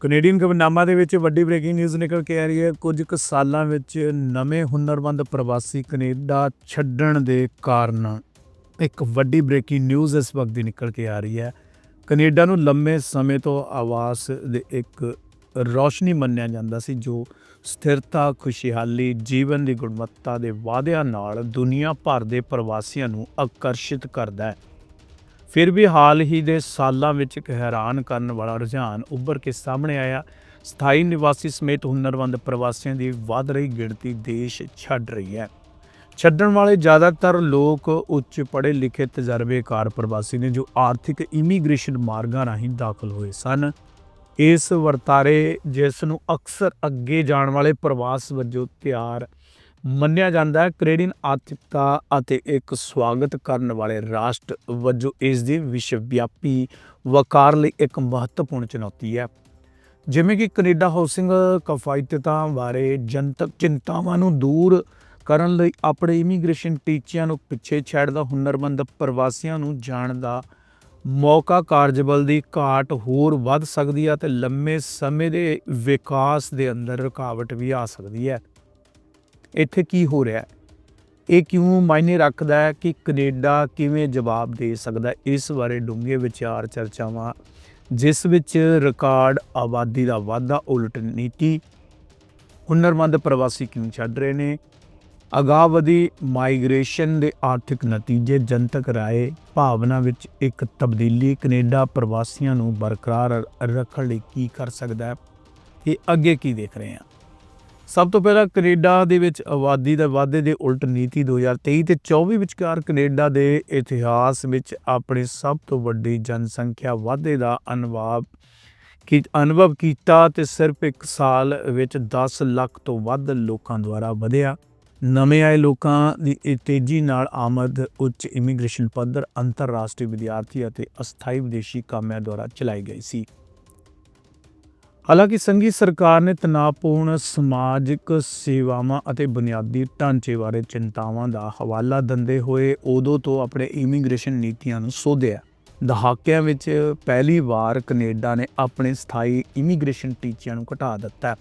Canadian ਖਬਰਨਾਮਾ ਦੇ ਵਿੱਚ ਵੱਡੀ ਬ੍ਰੇਕਿੰਗ ਨਿਊਜ਼ ਨਿਕਲ ਕੇ ਆ ਰਹੀ ਹੈ। ਕੁਝ ਕੁ ਸਾਲਾਂ ਵਿੱਚ ਨਵੇਂ ਹੁਨਰਮੰਦ ਪ੍ਰਵਾਸੀ ਕੈਨੇਡਾ ਛੱਡਣ ਦੇ ਕਾਰਨ ਇੱਕ ਵੱਡੀ ਬ੍ਰੇਕਿੰਗ ਨਿਊਜ਼ ਇਸ ਵਕਤ ਦੀ ਨਿਕਲ ਕੇ ਆ ਰਹੀ ਹੈ। ਕੈਨੇਡਾ ਨੂੰ ਲੰਮੇ ਸਮੇਂ ਤੋਂ ਆਵਾਸ ਦੇ ਇੱਕ ਰੌਸ਼ਨੀ ਮੰਨਿਆ ਜਾਂਦਾ ਸੀ, ਜੋ ਸਥਿਰਤਾ, ਖੁਸ਼ਹਾਲੀ, ਜੀਵਨ ਦੀ ਗੁਣਵੱਤਾ ਦੇ ਵਾਅਦਿਆਂ ਨਾਲ ਦੁਨੀਆ ਭਰ ਦੇ ਪ੍ਰਵਾਸੀਆਂ ਨੂੰ ਆਕਰਸ਼ਿਤ ਕਰਦਾ ਹੈ। ਫਿਰ ਵੀ ਹਾਲ ਹੀ ਦੇ ਸਾਲਾਂ ਵਿੱਚ ਇੱਕ ਹੈਰਾਨ ਕਰਨ ਵਾਲਾ ਰੁਝਾਨ ਉੱਭਰ ਕੇ ਸਾਹਮਣੇ ਆਇਆ। ਸਥਾਈ ਨਿਵਾਸੀ ਸਮੇਤ ਹੁਨਰਮੰਦ ਪ੍ਰਵਾਸੀਆਂ ਦੀ ਵੱਧ ਰਹੀ ਗਿਣਤੀ ਦੇਸ਼ ਛੱਡ ਰਹੀ ਹੈ। ਛੱਡਣ ਵਾਲੇ ਜ਼ਿਆਦਾਤਰ ਲੋਕ ਉੱਚ ਪੜ੍ਹੇ ਲਿਖੇ ਤਜਰਬੇਕਾਰ ਪ੍ਰਵਾਸੀ ਨੇ ਜੋ ਆਰਥਿਕ ਇਮੀਗ੍ਰੇਸ਼ਨ ਮਾਰਗਾਂ ਰਾਹੀਂ ਦਾਖਲ ਹੋਏ ਸਨ। ਇਸ ਵਰਤਾਰੇ ਜਿਸ ਨੂੰ ਅਕਸਰ ਅੱਗੇ ਜਾਣ ਵਾਲੇ ਪ੍ਰਵਾਸ ਵਜੋਂ ਤਿਆਰ ਮੰਨਿਆ ਜਾਂਦਾ ਹੈ ਕੈਨੇਡੀਅਨ ਆਰਥਿਕਤਾ ਅਤੇ ਇੱਕ ਸਵਾਗਤ ਕਰਨ ਵਾਲੇ ਰਾਸ਼ਟਰ ਵਜੋਂ ਇਸ ਦੀ ਵਿਸ਼ਵ ਵਿਆਪੀ ਵਕਾਰ ਲਈ ਇੱਕ ਮਹੱਤਵਪੂਰਨ ਚੁਣੌਤੀ ਹੈ। ਜਿਵੇਂ ਕਿ ਕੈਨੇਡਾ ਹਾਊਸਿੰਗ ਕਫਾਇਤਤਾਂ ਬਾਰੇ ਜਨਤਕ ਚਿੰਤਾਵਾਂ ਨੂੰ ਦੂਰ ਕਰਨ ਲਈ ਆਪਣੇ ਇਮੀਗ੍ਰੇਸ਼ਨ ਟੀਚਿਆਂ ਨੂੰ ਪਿੱਛੇ ਛੱਡਦਾ ਹੁਨਰਮੰਦ ਪ੍ਰਵਾਸੀਆਂ ਨੂੰ ਜਾਣ ਦਾ ਮੌਕਾ, ਕਾਰਜਬਲ ਦੀ ਘਾਟ ਹੋਰ ਵੱਧ ਸਕਦੀ ਹੈ ਤੇ ਲੰਮੇ ਸਮੇਂ ਦੇ ਵਿਕਾਸ ਦੇ ਅੰਦਰ ਰੁਕਾਵਟ ਵੀ ਆ ਸਕਦੀ ਹੈ। ਇੱਥੇ ਕੀ ਹੋ ਰਿਹਾ ਹੈ? ਇਹ ਕਿਉਂ ਮਾਇਨੇ ਰੱਖਦਾ ਹੈ ਕਿ ਕੈਨੇਡਾ ਕਿਵੇਂ ਜਵਾਬ ਦੇ ਸਕਦਾ ਇਸ ਬਾਰੇ ਡੂੰਘੇ ਵਿਚਾਰ ਚਰਚਾਵਾਂ, ਜਿਸ ਵਿੱਚ ਰਿਕਾਰਡ ਆਬਾਦੀ ਦਾ ਵਾਧਾ, ਉਲਟ ਨੀਤੀ, ਹੁਨਰਮੰਦ ਪ੍ਰਵਾਸੀ ਕਿਉਂ ਛੱਡ ਰਹੇ ਨੇ? ਅਗਾਵਧੀ ਮਾਈਗ੍ਰੇਸ਼ਨ ਦੇ ਆਰਥਿਕ ਨਤੀਜੇ, ਜਨਤਕ ਰਾਏ, ਭਾਵਨਾ ਵਿੱਚ ਇੱਕ ਤਬਦੀਲੀ, ਕੈਨੇਡਾ ਪ੍ਰਵਾਸੀਆਂ ਨੂੰ ਬਰਕਰਾਰ ਰੱਖਣ ਲਈ ਕੀ ਕਰ ਸਕਦਾ ਹੈ? ਇਹ ਅੱਗੇ ਕੀ ਦੇਖ ਰਹੇ ਹਾਂ? ਸਭ ਤੋਂ ਪਹਿਲਾਂ ਕੈਨੇਡਾ ਦੇ ਵਿੱਚ ਆਬਾਦੀ ਦੇ ਵਾਧੇ ਦੇ ਉਲਟ ਨੀਤੀ 2023 ਤੇ 24 ਵਿਚਕਾਰ ਕੈਨੇਡਾ ਦੇ ਇਤਿਹਾਸ ਵਿੱਚ ਆਪਣੇ ਸਭ ਤੋਂ ਵੱਡੀ ਜਨਸੰਖਿਆ ਵਾਧੇ ਦਾ ਅਨੁਭਵ ਕੀ, ਅਨੁਭਵ ਕੀਤਾ ਤੇ ਸਿਰਫ ਇੱਕ ਸਾਲ ਵਿੱਚ 10 ਲੱਖ ਤੋਂ ਵੱਧ ਲੋਕਾਂ ਦੁਆਰਾ ਵਧਿਆ। ਨਵੇਂ ਆਏ ਲੋਕਾਂ ਦੀ ਤੇਜ਼ੀ ਨਾਲ ਆਮਦ, ਉੱਚ ਇਮੀਗ੍ਰੇਸ਼ਨ ਪੱਧਰ, ਅੰਤਰਰਾਸ਼ਟਰੀ ਵਿਦਿਆਰਥੀ ਅਤੇ ਅਸਥਾਈ ਵਿਦੇਸ਼ੀ ਕਾਮਿਆਂ ਦੁਆਰਾ ਚਲਾਈ ਗਈ ਸੀ। ਹਾਲਾਂਕਿ ਸੰਘੀ ਸਰਕਾਰ ਨੇ ਤਣਾਅਪੂਰਨ ਸਮਾਜਿਕ ਸੇਵਾਵਾਂ ਅਤੇ ਬੁਨਿਆਦੀ ਢਾਂਚੇ ਬਾਰੇ ਚਿੰਤਾਵਾਂ ਦਾ ਹਵਾਲਾ ਦਿੰਦੇ ਹੋਏ ਉਦੋਂ ਤੋਂ ਆਪਣੇ ਇਮੀਗ੍ਰੇਸ਼ਨ ਨੀਤੀਆਂ ਨੂੰ ਸੋਧਿਆ। ਦਹਾਕਿਆਂ ਵਿੱਚ ਪਹਿਲੀ ਵਾਰ ਕੈਨੇਡਾ ਨੇ ਆਪਣੇ ਸਥਾਈ ਇਮੀਗ੍ਰੇਸ਼ਨ ਟੀਚਿਆਂ ਨੂੰ ਘਟਾ ਦਿੱਤਾ।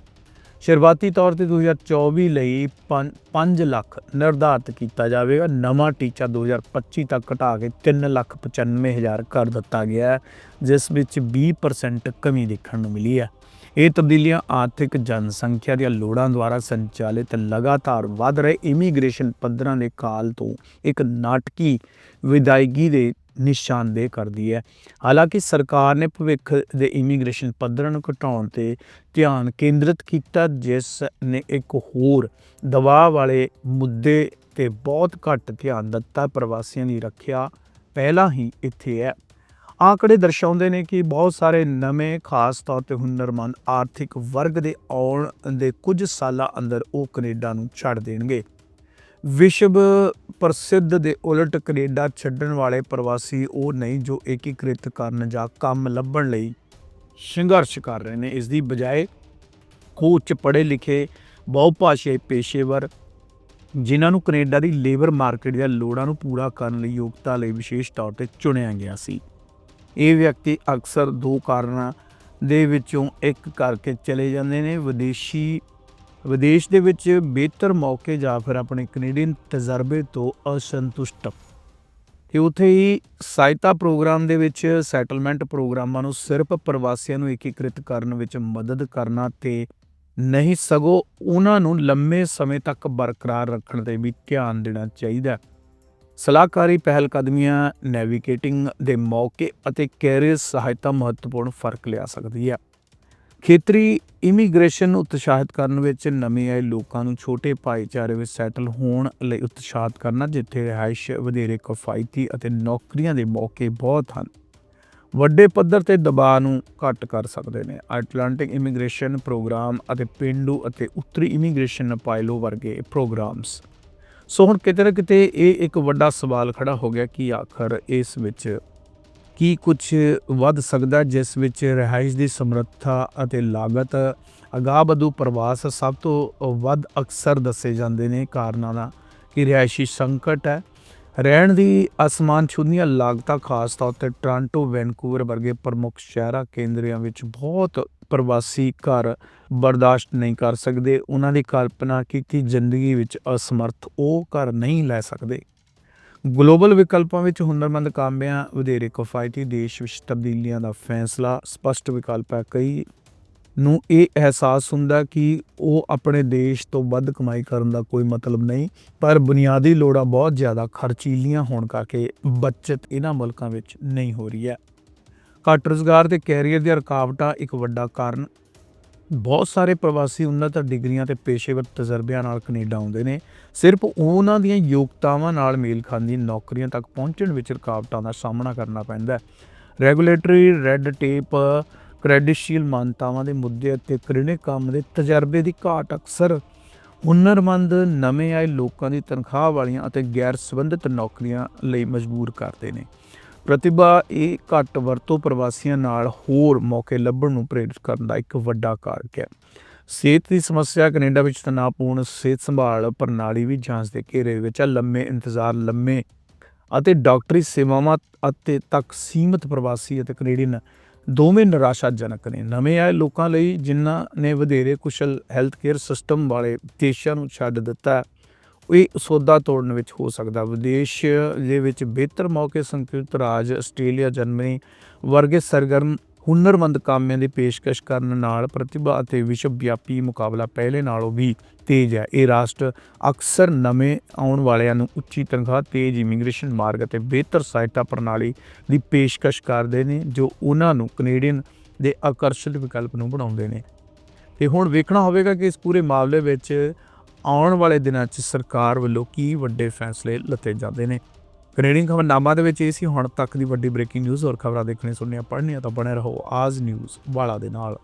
ਸ਼ੁਰੂਆਤੀ ਤੌਰ ਤੇ 2024 ਲਈ 5 ਲੱਖ ਨਿਰਧਾਰਤ ਕੀਤਾ ਜਾਵੇਗਾ। ਨਵਾਂ ਟੀਚਾ 2025 ਤੱਕ ਘਟਾ ਕੇ 3 ਲੱਖ 95 ਹਜ਼ਾਰ ਕਰ ਦਿੱਤਾ ਗਿਆ ਜਿਸ ਵਿੱਚ 20% ਕਮੀ ਦੇਖਣ ਨੂੰ ਮਿਲੀ ਹੈ। ਇਹ ਤਬਦੀਲੀਆਂ ਆਰਥਿਕ ਜਨਸੰਖਿਆ ਦੀਆਂ ਲੋੜਾਂ ਦੁਆਰਾ ਸੰਚਾਲਿਤ ਲਗਾਤਾਰ ਵੱਧ ਰਹੇ ਇਮੀਗ੍ਰੇਸ਼ਨ ਪੱਧਰਾਂ ਦੇ ਕਾਲ ਤੋਂ ਇੱਕ ਨਾਟਕੀ ਵਿਦਾਇਗੀ ਦੇ ਨਿਸ਼ਾਨਦੇਹ ਕਰਦੀ ਹੈ। ਹਾਲਾਂਕਿ ਸਰਕਾਰ ਨੇ ਭਵਿੱਖ ਦੇ ਇਮੀਗ੍ਰੇਸ਼ਨ ਪੱਧਰਾਂ ਨੂੰ ਘਟਾਉਣ ਤੇ ਧਿਆਨ ਕੇਂਦਰਿਤ ਕੀਤਾ, ਜਿਸ ਨੇ ਇੱਕ ਹੋਰ ਦਬਾਅ ਵਾਲੇ ਮੁੱਦੇ ਤੇ ਬਹੁਤ ਘੱਟ ਧਿਆਨ ਦਿੱਤਾ। ਪ੍ਰਵਾਸੀਆਂ ਦੀ ਰੱਖਿਆ ਪਹਿਲਾਂ ਹੀ ਇੱਥੇ ਹੈ। ਆંકੜੇ ਦਰਸਾਉਂਦੇ ਨੇ ਕਿ ਬਹੁਤ ਸਾਰੇ ਨਵੇਂ, ਖਾਸ ਤੌਰ ਤੇ ਹੁਨਰਮੰਦ ਆਰਥਿਕ ਵਰਗ ਦੇ ਆਉਣ ਦੇ ਕੁਝ ਸਾਲਾਂ ਅੰਦਰ ਉਹ ਕੈਨੇਡਾ ਨੂੰ ਛੱਡ ਦੇਣਗੇ। ਵਿਸ਼ਵ ਪ੍ਰਸਿੱਧ ਦੇ ਉਲਟ ਕੈਨੇਡਾ ਛੱਡਣ ਵਾਲੇ ਪ੍ਰਵਾਸੀ ਉਹ ਨਹੀਂ ਜੋ ਏਕੀਕ੍ਰਿਤ ਕਰਨ ਜਾਂ ਕੰਮ ਲੱਭਣ ਲਈ ਸੰਘਰਸ਼ ਕਰ ਰਹੇ ਨੇ। ਇਸ ਦੀ ਬਜਾਏ ਉੱਚ ਪੜ੍ਹੇ ਲਿਖੇ, ਬਹੁਭਾਸ਼ਾਈ ਪੇਸ਼ੇਵਰ ਜਿਨ੍ਹਾਂ ਨੂੰ ਕੈਨੇਡਾ ਦੀ ਲੇਬਰ ਮਾਰਕੀਟ ਦੀਆਂ ਲੋੜਾਂ ਨੂੰ ਪੂਰਾ ਕਰਨ ਲਈ ਯੋਗਤਾ ਲਈ ਵਿਸ਼ੇਸ਼ ਤੌਰ ਤੇ ਚੁਣਿਆ ਗਿਆ ਸੀ। ਇਹ ਵਿਅਕਤੀ ਅਕਸਰ ਦੋ ਕਾਰਨਾਂ ਦੇ ਵਿੱਚੋਂ ਇੱਕ ਕਰਕੇ ਚਲੇ ਜਾਂਦੇ ਨੇ। ਵਿਦੇਸ਼ੀ, ਵਿਦੇਸ਼ ਦੇ ਵਿੱਚ ਬਿਹਤਰ ਮੌਕੇ ਜਾਂ ਫਿਰ ਆਪਣੇ ਕੈਨੇਡੀਅਨ ਤਜਰਬੇ ਤੋਂ ਅਸੰਤੁਸ਼ਟ। ਤੇ ਉੱਥੇ ਹੀ ਸਹਾਇਤਾ ਪ੍ਰੋਗਰਾਮ ਦੇ ਵਿੱਚ ਸੈਟਲਮੈਂਟ ਪ੍ਰੋਗਰਾਮਾਂ ਨੂੰ ਸਿਰਫ ਪ੍ਰਵਾਸੀਆਂ ਨੂੰ ਏਕੀਕ੍ਰਿਤ ਕਰਨ ਵਿੱਚ ਮਦਦ ਕਰਨਾ ਤੇ ਨਹੀਂ ਸਗੋਂ ਉਹਨਾਂ ਨੂੰ ਲੰਮੇ ਸਮੇਂ ਤੱਕ ਬਰਕਰਾਰ ਰੱਖਣ ਤੇ ਵੀ ਧਿਆਨ ਦੇਣਾ ਚਾਹੀਦਾ ਸਲਾਹਕਾਰੀ ਪਹਿਲਕਦਮੀਆਂ ਨੈਵੀਗੇਟਿੰਗ ਦੇ ਮੌਕੇ ਅਤੇ ਕੈਰੀਅਰ ਸਹਾਇਤਾ ਮਹੱਤਵਪੂਰਨ ਫ਼ਰਕ ਲਿਆ ਸਕਦੀ ਹੈ। ਖੇਤਰੀ ਇਮੀਗ੍ਰੇਸ਼ਨ ਨੂੰ ਉਤਸ਼ਾਹਿਤ ਕਰਨ ਵਿੱਚ ਨਵੇਂ ਆਏ ਲੋਕਾਂ ਨੂੰ ਛੋਟੇ ਭਾਈਚਾਰੇ ਵਿੱਚ ਸੈਟਲ ਹੋਣ ਲਈ ਉਤਸ਼ਾਹਿਤ ਕਰਨਾ, ਜਿੱਥੇ ਰਿਹਾਇਸ਼ ਵਧੇਰੇ ਕਿਫਾਇਤੀ ਅਤੇ ਨੌਕਰੀਆਂ ਦੇ ਮੌਕੇ ਬਹੁਤ ਹਨ, ਵੱਡੇ ਪੱਧਰ ਤੇ ਦਬਾਅ ਨੂੰ ਘੱਟ ਕਰ ਸਕਦੇ ਨੇ। ਐਟਲਾਂਟਿਕ ਇਮੀਗ੍ਰੇਸ਼ਨ ਪ੍ਰੋਗਰਾਮ ਅਤੇ ਪਿੰਡੂ ਅਤੇ ਉੱਤਰੀ ਇਮੀਗ੍ਰੇਸ਼ਨ ਪਾਇਲੋ ਵਰਗੇ ਪ੍ਰੋਗਰਾਮਸ ਸੋ ਹੁਣ ਕਿਤੇ ਨਾ ਕਿਤੇ ਇਹ ਇੱਕ ਵੱਡਾ ਸਵਾਲ ਖੜਾ ਹੋ ਗਿਆ ਕਿ ਆਖਰ ਇਸ ਵਿੱਚ ਕੀ ਕੁਝ ਵੱਧ ਸਕਦਾ ਜਿਸ ਵਿੱਚ ਰਿਹਾਇਸ਼ ਦੀ ਸਮਰੱਥਾ ਅਤੇ ਲਾਗਤ ਅਗਾਬਦੂ ਪ੍ਰਵਾਸ ਸਭ ਤੋਂ ਵੱਧ ਅਕਸਰ ਦੱਸੇ ਜਾਂਦੇ ਨੇ ਕਾਰਨਾਂ ਦਾ, ਕਿ ਰਿਹਾਇਸ਼ੀ ਸੰਕਟ ਹੈ। ਰਹਿਣ ਦੀ ਅਸਮਾਨ ਛੁੰਦੀਆਂ ਲਾਗਤਾਂ, ਖਾਸ ਤੌਰ ਤੇ ਟ੍ਰਾਂਟੋ, ਵੈਨਕੂਵਰ ਵਰਗੇ ਪ੍ਰਮੁੱਖ ਸ਼ਹਿਰਾਂ ਕੇਂਦਰਾਂ ਵਿੱਚ ਬਹੁਤ ਪ੍ਰਵਾਸੀ ਘਰ ਬਰਦਾਸ਼ਤ ਨਹੀਂ ਕਰ ਸਕਦੇ। ਉਹਨਾਂ ਦੀ ਕਲਪਨਾ ਕੀਤੀ ਜ਼ਿੰਦਗੀ ਵਿੱਚ ਅਸਮਰਥ ਉਹ ਘਰ ਨਹੀਂ ਲੈ ਸਕਦੇ। ਗਲੋਬਲ ਵਿਕਲਪਾਂ ਵਿੱਚ ਹੁਨਰਮੰਦ ਕਾਮਿਆਂ ਵਧੇਰੇ ਕਿਫਾਇਤੀ, ਦੇਸ਼ ਵਿੱਚ ਤਬਦੀਲੀਆਂ ਦਾ ਫੈਸਲਾ ਸਪਸ਼ਟ ਵਿਕਲਪ ਹੈ। ਕਈ ਨੂੰ ਇਹ ਅਹਿਸਾਸ ਹੁੰਦਾ ਕਿ ਉਹ ਆਪਣੇ ਦੇਸ਼ ਤੋਂ ਵੱਧ ਕਮਾਈ ਕਰਨ ਦਾ ਕੋਈ ਮਤਲਬ ਨਹੀਂ, ਪਰ ਬੁਨਿਆਦੀ ਲੋੜਾਂ ਬਹੁਤ ਜ਼ਿਆਦਾ ਖਰਚੀਲੀਆਂ ਹੋਣ ਕਰਕੇ ਬਚਤ ਇਹਨਾਂ ਮੁਲਕਾਂ ਵਿੱਚ ਨਹੀਂ ਹੋ ਰਹੀ ਹੈ। ਘੱਟ ਰੁਜ਼ਗਾਰ ਤੇ ਕੈਰੀਅਰ ਦੀਆਂ ਰੁਕਾਵਟਾਂ ਇੱਕ ਵੱਡਾ ਕਾਰਨ। ਬਹੁਤ ਸਾਰੇ ਪ੍ਰਵਾਸੀ ਉન્નਤ ਡਿਗਰੀਆਂ ਤੇ ਪੇਸ਼ੇਵਰ ਤਜਰਬਿਆਂ ਨਾਲ ਕੈਨੇਡਾ ਆਉਂਦੇ ਨੇ। ਸਿਰਫ ਉਹਨਾਂ ਦੀਆਂ ਯੋਗਤਾਵਾਂ ਨਾਲ ਮੇਲ ਖਾਂਦੀ ਨੌਕਰੀਆਂ ਤੱਕ ਪਹੁੰਚਣ ਵਿੱਚ ਰੁਕਾਵਟਾਂ ਦਾ ਸਾਹਮਣਾ ਕਰਨਾ ਪੈਂਦਾ ਹੈ। ਰੈਗੂਲੇਟਰੀ, ਰੈੱਡ ਟੇਪ, ਕ੍ਰੈਡਿਸ਼ੀਅਲ ਮਾਨਤਾਵਾਂ ਦੇ ਮੁੱਦੇ ਅਤੇ ਕਲੀਨਿਕ ਕੰਮ ਦੇ ਤਜਰਬੇ ਦੀ ਘਾਟ ਅਕਸਰ ਹੁਨਰਮੰਦ, ਨਵੇਂ ਆਏ ਲੋਕਾਂ ਦੀ ਤਨਖਾਹ ਵਾਲੀਆਂ ਅਤੇ ਗੈਰ ਸੰਬੰਧਿਤ ਨੌਕਰੀਆਂ ਲਈ ਮਜਬੂਰ ਕਰਦੇ ਨੇ। ਪ੍ਰਤਿਭਾ ਇਹ ਘੱਟ ਵਰਤੋਂ ਪ੍ਰਵਾਸੀਆਂ ਨਾਲ ਹੋਰ ਮੌਕੇ ਲੱਭਣ ਨੂੰ ਪ੍ਰੇਰਿਤ ਕਰਨ ਦਾ ਇੱਕ ਵੱਡਾ ਕਾਰਕ ਹੈ। ਸਿਹਤ ਦੀ ਸਮੱਸਿਆ ਕੈਨੇਡਾ ਵਿੱਚ ਤਣਾਅਪੂਰਨ ਸਿਹਤ ਸੰਭਾਲ ਪ੍ਰਣਾਲੀ ਵੀ ਜਾਂਚ ਦੇ ਘੇਰੇ ਵਿੱਚ ਹੈ। ਲੰਮੇ ਇੰਤਜ਼ਾਰ, ਲੰਮੇ ਅਤੇ ਡਾਕਟਰੀ ਸੇਵਾਵਾਂ ਅਤੇ ਤੱਕ ਸੀਮਿਤ ਪ੍ਰਵਾਸੀ ਅਤੇ ਕੈਨੇਡੀਅਨ ਦੋਵੇਂ ਨਿਰਾਸ਼ਾਜਨਕ ਨੇ। ਨਵੇਂ ਆਏ ਲੋਕਾਂ ਲਈ ਜਿਨ੍ਹਾਂ ਨੇ ਵਧੇਰੇ ਕੁਸ਼ਲ ਹੈਲਥ ਕੇਅਰ ਸਿਸਟਮ ਵਾਲੇ ਦੇਸ਼ਾਂ ਨੂੰ ਛੱਡ ਦਿੱਤਾ ਇਹ ਸੌਦਾ ਤੋੜਨ ਵਿੱਚ ਹੋ ਸਕਦਾ। ਵਿਦੇਸ਼ ਦੇ ਵਿੱਚ ਬਿਹਤਰ ਮੌਕੇ ਸੰਯੁਕਤ ਰਾਜ ਆਸਟ੍ਰੇਲੀਆ, ਜਰਮਨੀ ਵਰਗੇ ਸਰਗਰਮ ਹੁਨਰਮੰਦ ਕਾਮਿਆਂ ਦੀ ਪੇਸ਼ਕਸ਼ ਕਰਨ ਨਾਲ ਪ੍ਰਤਿਭਾ ਅਤੇ ਵਿਸ਼ਵ ਵਿਆਪੀ ਮੁਕਾਬਲਾ ਪਹਿਲੇ ਨਾਲੋਂ ਵੀ ਤੇਜ਼ ਹੈ। ਇਹ ਰਾਸ਼ਟਰ ਅਕਸਰ ਨਵੇਂ ਆਉਣ ਵਾਲਿਆਂ ਨੂੰ ਉੱਚੀ ਤਨਖਾਹ, ਤੇਜ਼ ਇਮੀਗ੍ਰੇਸ਼ਨ ਮਾਰਗ ਅਤੇ ਬਿਹਤਰ ਸਹਾਇਤਾ ਪ੍ਰਣਾਲੀ ਦੀ ਪੇਸ਼ਕਸ਼ ਕਰਦੇ ਨੇ, ਜੋ ਉਹਨਾਂ ਨੂੰ ਕੈਨੇਡੀਅਨ ਦੇ ਆਕਰਸ਼ਿਤ ਵਿਕਲਪ ਨੂੰ ਬਣਾਉਂਦੇ ਨੇ। ਤੇ ਹੁਣ ਵੇਖਣਾ ਹੋਵੇਗਾ ਕਿ ਇਸ ਪੂਰੇ ਮਾਮਲੇ ਵਿੱਚ ਆਉਣ ਵਾਲੇ ਦਿਨਾਂ 'ਚ ਸਰਕਾਰ ਵੱਲੋਂ ਕੀ ਵੱਡੇ ਫੈਸਲੇ ਲਿੱਤੇ ਜਾਂਦੇ ਨੇ? ਕੈਨੇਡੀਅਨ ਖਬਰਨਾਮਾ ਦੇ ਵਿੱਚ ਇਹ ਸੀ, ਹੁਣ ਤੱਕ ਦੀ ਵੱਡੀ ਬ੍ਰੇਕਿੰਗ ਨਿਊਜ਼ ਔਰ ਖਬਰਾਂ ਦੇਖਣੇ ਸੁਣਨੀਆਂ ਪੜ੍ਹਨੀਆਂ ਤਾਂ ਬਣੇ ਰਹੋ ਆਜ ਨਿਊਜ਼ ਵਾਲਾ ਦੇ ਨਾਲ।